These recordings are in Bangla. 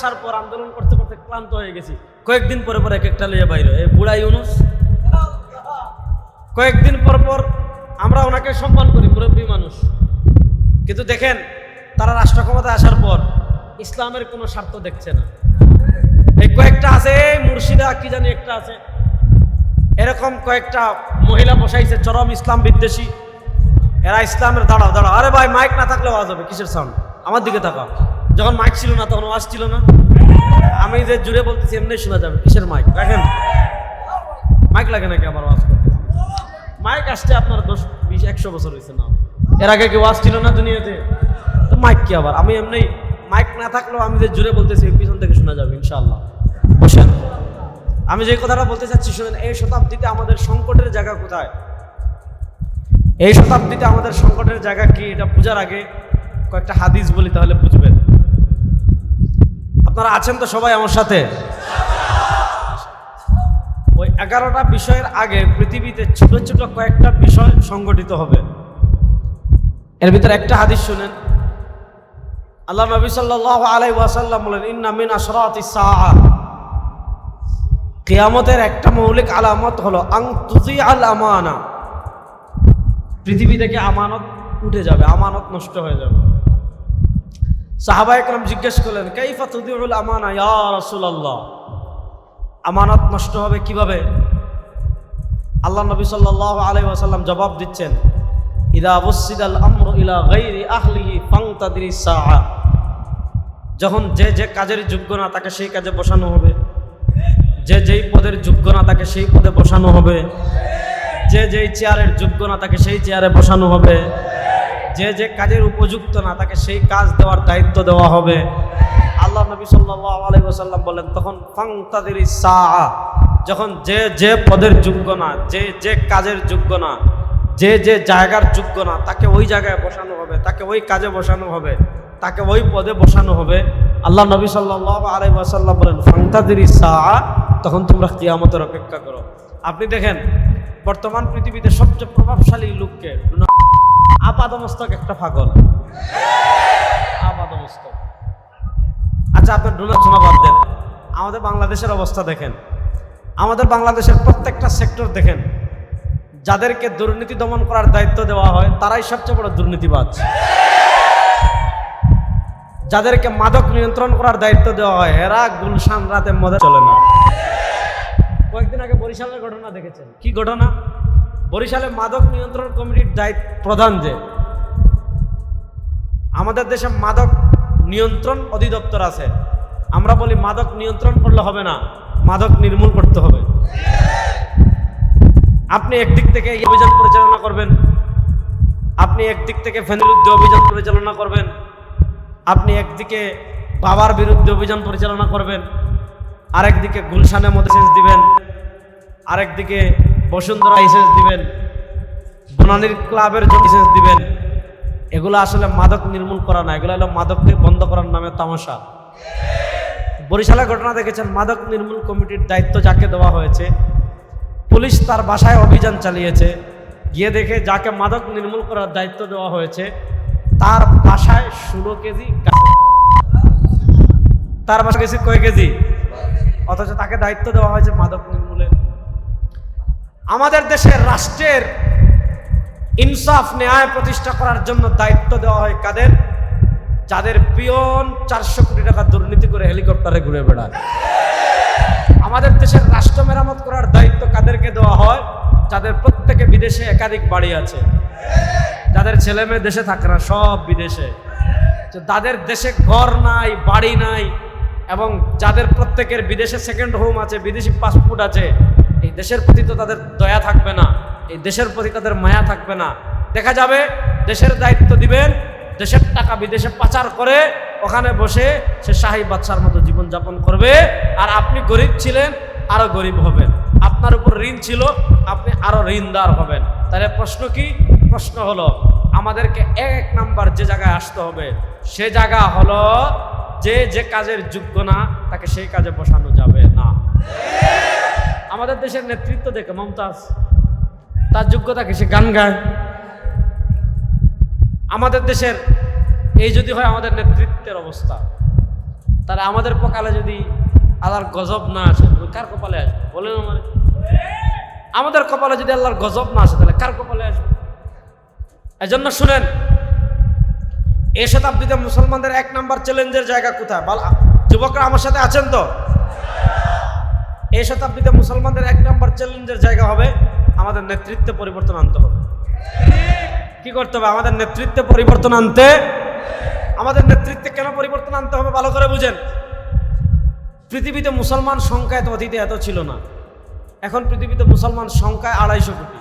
আসার পর আন্দোলন করতে করতে ক্লান্ত হয়ে গেছি। কয়েকদিন পরে পরে এক একটা লিয়ে বাইরে। এই বুড়া ইউনুস, কয়েকদিন পর পর আমরা ওনাকে সম্মান করি, মুরব্বী মানুষ। কিন্তু দেখেন, তারা রাষ্ট্র ক্ষমতায় আসার পর ইসলামের কোনো স্বার্থ দেখছে না। এই কয়েকটা আছে এই মুর্শিদা, কি জানি একটা আছে। এরকম কয়েকটা মহিলা বসাইছে, চরম ইসলাম বিদ্বেষী। এরা ইসলামের দাঁড়াও দাঁড়াও। আরে ভাই মাইক না থাকলে আওয়াজ হবে, কিসের সাউন্ড আমার দিকে তাকাও। যখন মাইক ছিল না, তখন আওয়াজ ছিল না। আমি যে জুড়ে বলতেছি, এমনি শোনা যাবে। কিসের মাইক দেখেন। মাইক লাগে নাকি আবার আওয়াজ করতে? মাইক আসতে আপনার দশ, বিশ, একশো বছর হয়েছে না এর আগে কেউ ছিল না দুনিয়াতে। তো মাইক কি আবার? আমি এমনি মাইক না থাকলেও আমি যে জুড়ে বলতেছি পিছন থেকে শোনা যাবে, ইনশাআল্লাহ। বসেন। আমি যে কথাটা বলতে চাচ্ছি, শুনেন, এই শতাব্দীতে আমাদের সংকটের জায়গা কোথায়? এই শতাব্দীতে আমাদের সংকটের জায়গা কি? এটা বোঝার আগে কয়েকটা হাদিস বলি, তাহলে বুঝবেন। আপনারা আছেন তো সবাই আমার সাথে? ওই এগারোটা বিষয়ের আগে পৃথিবীতে ছোট ছোট কয়েকটা বিষয় সংগঠিত হবে। এর ভিতরে একটা হাদিস শুনেন। আল্লাহ নবী সাল্লাল্লাহু আলাইহি ওয়াসাল্লাম বলেন, ইন্না মিন সাআ কিয়ামতের একটা মৌলিক আলামত হলো, আং তুজি আল আমানা। পৃথিবী থেকে আমানত উঠে যাবে, আমানত নষ্ট হয়ে যাবে। সাহাবা একরাম জিজ্ঞেস করলেন, কাইফা তুদিউল আমানা ইয়া রাসূলুল্লাহ? আমানত নষ্ট হবে কীভাবে? আল্লাহ নবী সাল্লাল্লাহু আলাইহি ওয়াসাল্লাম জবাব দিচ্ছেন, ইদা ওয়াসিদাল আমরু ইলা গায়রি আহলিহি ফাংতাদিরি সাআ। যখন যে যে কাজের যোগ্য না, তাকে সেই কাজে বসানো হবে। যে যেই পদের যোগ্য না, তাকে সেই পদে বসানো হবে। যে যেই চেয়ারের যোগ্য না, তাকে সেই চেয়ারে বসানো হবে। যে যে কাজের উপযুক্ত না, তাকে সেই কাজ দেওয়ার দায়িত্ব দেওয়া হবে। আল্লাহ নবী আলাইহি বলেন, তখন ফাংতাদিরি যখন যে যে পদের যোগ্য না, যে যে কাজের যোগ্য না, যে যে জায়গার যোগ্য না, তাকে ওই জায়গায় বসানো হবে, তাকে ওই কাজে বসানো হবে, তাকে ওই পদে বসানো হবে। আল্লাহ নবী সাল্লাল্লাহু আলাইহি ওয়াসাল্লাম বলেন, ফাংতাদিরি সাআ তখন তোমরা কিয়ামতের অপেক্ষা করো। আপনি দেখেন, বর্তমান পৃথিবীতে সবচেয়ে প্রভাবশালী লোককে আপাদমস্তক একটা পাগল। আপাদমস্তক। আচ্ছা আপনার ডোনাল্ড শোনা বাদ দেন। আমাদের বাংলাদেশের অবস্থা দেখেন। আমাদের বাংলাদেশের প্রত্যেকটা সেক্টর দেখেন। যাদেরকে দুর্নীতি দমন করার দায়িত্ব দেওয়া হয়, তারাই সবচেয়ে বড় দুর্নীতিবাজ। যাদেরকে মাদক নিয়ন্ত্রণ করার দায়িত্ব দেওয়া হয় এরা গুলশান রাতে মজা চলে না। কয়েকদিন আগে বরিশালের ঘটনা দেখেছেন। কি ঘটনা? বরিশালে মাদক নিয়ন্ত্রণ কমিটির দায়িত্ব প্রধান যে, আমাদের দেশে মাদক নিয়ন্ত্রণ অধিদপ্তর আছে। আমরা বলি মাদক নিয়ন্ত্রণ করলে হবে না, মাদক নির্মূল করতে হবে। আপনি একদিক থেকে এই অভিযান পরিচালনা করবেন, আপনি একদিক থেকে ফেনের বিরুদ্ধে অভিযান পরিচালনা করবেন, আপনি একদিকে বাবার বিরুদ্ধে অভিযান পরিচালনা করবেন, আরেকদিকে গুলশানের মধ্যে দিবেন, আরেকদিকে বসুন্ধরা লাইসেন্স দিবেন, বনানীর ক্লাবের জন্য লাইসেন্স দিবেন। এগুলো আসলে মাদক নির্মূল করা না, এগুলো হলো মাদককে বন্ধ করার নামে তামাশা। বরিশালের ঘটনা দেখেছেন, মাদক নির্মূল কমিটির দায়িত্ব যাকে দেওয়া হয়েছে, পুলিশ তার বাসায় অভিযান চালিয়েছে। গিয়ে দেখে যাকে মাদক নির্মূল করার দায়িত্ব দেওয়া হয়েছে, তার বাসায় ষোলো কেজি তার বাসা গেছে কয় কেজি? অথচ তাকে দায়িত্ব দেওয়া হয়েছে মাদক নির্মূলের আমাদের দেশের রাষ্ট্রের ইনসাফ, ন্যায় প্রতিষ্ঠা করার জন্য দায়িত্ব দেওয়া হয় কাদের? যাদের পিয়ন চারশো কোটি টাকা দুর্নীতি করে হেলিকপ্টারে ঘুরে বেড়ায়। আমাদের দেশের রাষ্ট্র মেরামত করার দায়িত্ব কাদেরকে দেওয়া হয়? যাদের প্রত্যেকে বিদেশে একাধিক বাড়ি আছে। যাদের ছেলে মেয়ে দেশে থাকে না, সব বিদেশে। তাদের দেশে ঘর নাই, বাড়ি নাই, এবং যাদের প্রত্যেকের বিদেশে সেকেন্ড হোম আছে, বিদেশি পাসপোর্ট আছে এই দেশের প্রতি তো তাদের দয়া থাকবে না, এই দেশের প্রতি তাদের মায়া থাকবে না। দেখা যাবে, দেশের দায়িত্ব দিবেন, দেশের টাকা বিদেশে পাচার করে ওখানে বসে সে শাহী বাদশার মতো জীবনযাপন করবে। আর আপনি গরিব ছিলেন, আরও গরিব হবেন। আপনার উপর ঋণ ছিল, আপনি আরও ঋণদার হবেন। তাহলে প্রশ্ন কি? প্রশ্ন হলো, আমাদেরকে এক নাম্বার যে জায়গায় আসতে হবে, সে জায়গা হলো যে যে কাজের যোগ্য না, তাকে সেই কাজে বসানো যাবে না। আমাদের দেশের নেতৃত্ব দেখে মমতাজ, তার যোগ্যতা কি সে গান গায়? আমাদের দেশের এই যদি হয় আমাদের নেতৃত্বের অবস্থা, তাহলে আমাদের কপালে যদি আল্লাহর গজব না আসে কার কপালে আসবে? বলেন আমার। আমাদের কপালে যদি আল্লাহর গজব না আসে, তাহলে কার কপালে আসবে? এজন্য শুনেন এই শতাব্দীতে মুসলমানদের এক নাম্বার চ্যালেঞ্জের জায়গা কোথায়? যুবকরা আমার সাথে আছেন তো? এই শতাব্দীতে মুসলমানদের এক নম্বর চ্যালেঞ্জের জায়গা হবে আমাদের নেতৃত্বে পরিবর্তন আনতে হবে। কি করতে হবে? আমাদের নেতৃত্বে পরিবর্তন আনতে আমাদের নেতৃত্বে কেন পরিবর্তন আনতে হবে ভালো করে বুঝেন। পৃথিবীতে মুসলমান সংখ্যা এত অতীতে এত ছিল না। এখন পৃথিবীতে মুসলমান সংখ্যায় আড়াইশো কোটি।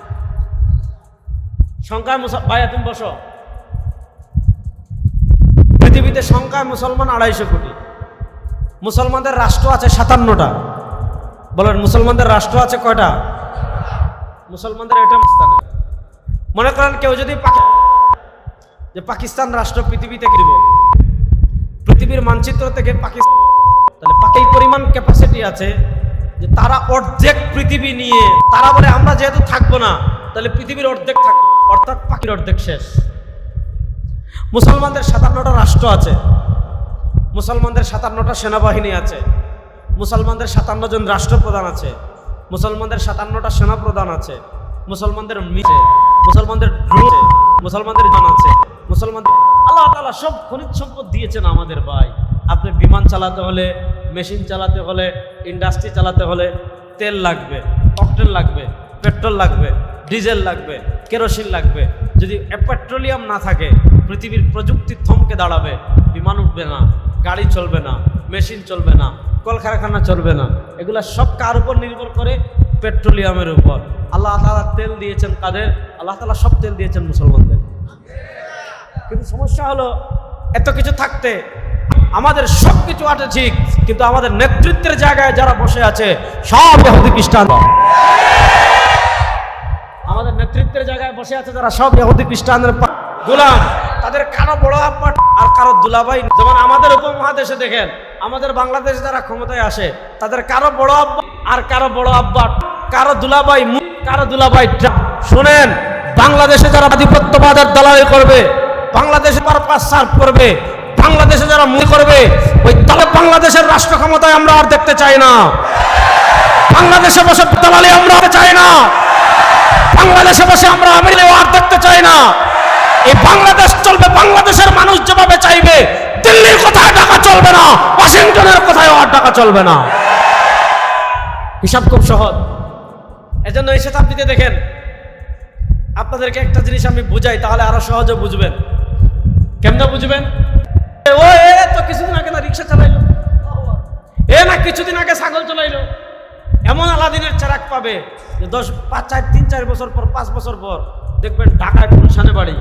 সংখ্যায় মুসল ভাইয়া, তুমি বসো। পৃথিবীতে সংখ্যায় মুসলমান আড়াইশো কোটি। মুসলমানদের রাষ্ট্র আছে সাতান্নটা। বলেন, মুসলমানদের রাষ্ট্র আছে কয়টা? মুসলমানদের এটা স্থানে মনে করেন কেউ যদি যে পাকিস্তান রাষ্ট্র পৃথিবী থেকে দিব, পৃথিবীর মানচিত্র থেকে পাকিস্তান তাহলে পাকি পরিমাণ ক্যাপাসিটি আছে যে তারা অর্ধেক পৃথিবী নিয়ে, তারা বলে আমরা যেহেতু থাকব না, তাহলে পৃথিবীর অর্ধেক থাকবে। অর্থাৎ পাখির অর্ধেক শেষ। মুসলমানদের সাতান্নটা রাষ্ট্র আছে। মুসলমানদের সাতান্নটা সেনাবাহিনী আছে। মুসলমানদের সাতান্ন জন রাষ্ট্রপ্রধান আছে, মুসলমানদের সাতান্নটা সেনাপ্রধান আছে, মুসলমানদের মিছে মুসলমানদের মুসলমানদের জান আছে, মুসলমানদের আল্লাহ তাআলা সব খনিজ সম্পদ দিয়েছেন আমাদের ভাই। আপনি বিমান চালাতে হলে, মেশিন চালাতে হলে, ইন্ডাস্ট্রি চালাতে হলে তেল লাগবে অকটেন লাগবে, পেট্রোল লাগবে, ডিজেল লাগবে, কেরোসিন লাগবে। যদি পেট্রোলিয়াম না থাকে, পৃথিবীর প্রযুক্তি থমকে দাঁড়াবে, বিমান উঠবে না, গাড়ি চলবে না। মেশিন চলবে না, কলকারখানা চলবে না। এগুলা সব কার উপর নির্ভর করে? পেট্রোলিয়ামের উপর। আল্লাহ তালা তেল দিয়েছেন কাদের? আল্লাহ তাআলা সব তেল দিয়েছেন মুসলমানদের। কিন্তু সমস্যা হলো, এত কিছু থাকতে আমাদের সব কিছু আছে ঠিক, কিন্তু আমাদের নেতৃত্বের জায়গায় যারা বসে আছে, সব ইহুদি খ্রিস্টান। আমাদের নেতৃত্বের জায়গায় বসে আছে যারা, সব ইহুদি খ্রিস্টানদের গোলাম, তাদের কারও বড় আব্বা আর কারও দুলাভাই যেমন আমাদের উপমহাদেশে দেখেন আমাদের বাংলাদেশ যারা ক্ষমতায় আসে, তাদের কারও বড় আব্বা আর কারও বড় আব্বা, কারও দুলাভাই মু- কারও দুলাবাই শুনেন, বাংলাদেশে যারা আধিপত্যবাদের দালালি করবে, বাংলাদেশে পারপাস সার্ভ করবে, বাংলাদেশে যারা মনে করবে, ওই তাহলে বাংলাদেশের রাষ্ট্র ক্ষমতায় আমরা আর দেখতে চাই না। বাংলাদেশে বসে দালালি আমরা আর চাই না। বাংলাদেশে বসে আমরা আমিরে আর দেখতে চাই না। এই বাংলাদেশ চলবে, বাংলাদেশের মানুষ যেভাবে চাইবে দিল্লির কোথায় টাকা চলবে না? ওয়াশিংটনের কোথায় আর টাকা চলবে না? হিসাব খুব সহজ। এজন্য এই শতাব্দীতে দেখেন, আপনাদেরকে একটা জিনিস আমি বুঝাই, তাহলে আরও সহজে বুঝবেন। কেমনে বুঝবেন? ও, এ, তো কিছুদিন আগে না রিক্সা চালাইলো। এ না, কিছুদিন আগে ছাগল চলাইলো। এমন আলাদিনের চারাক পাবে যে দশ, পাঁচ, চার, তিন, চার বছর পর, পাঁচ বছর পর দেখবেন ঢাকায় গুলশানে বাড়ি।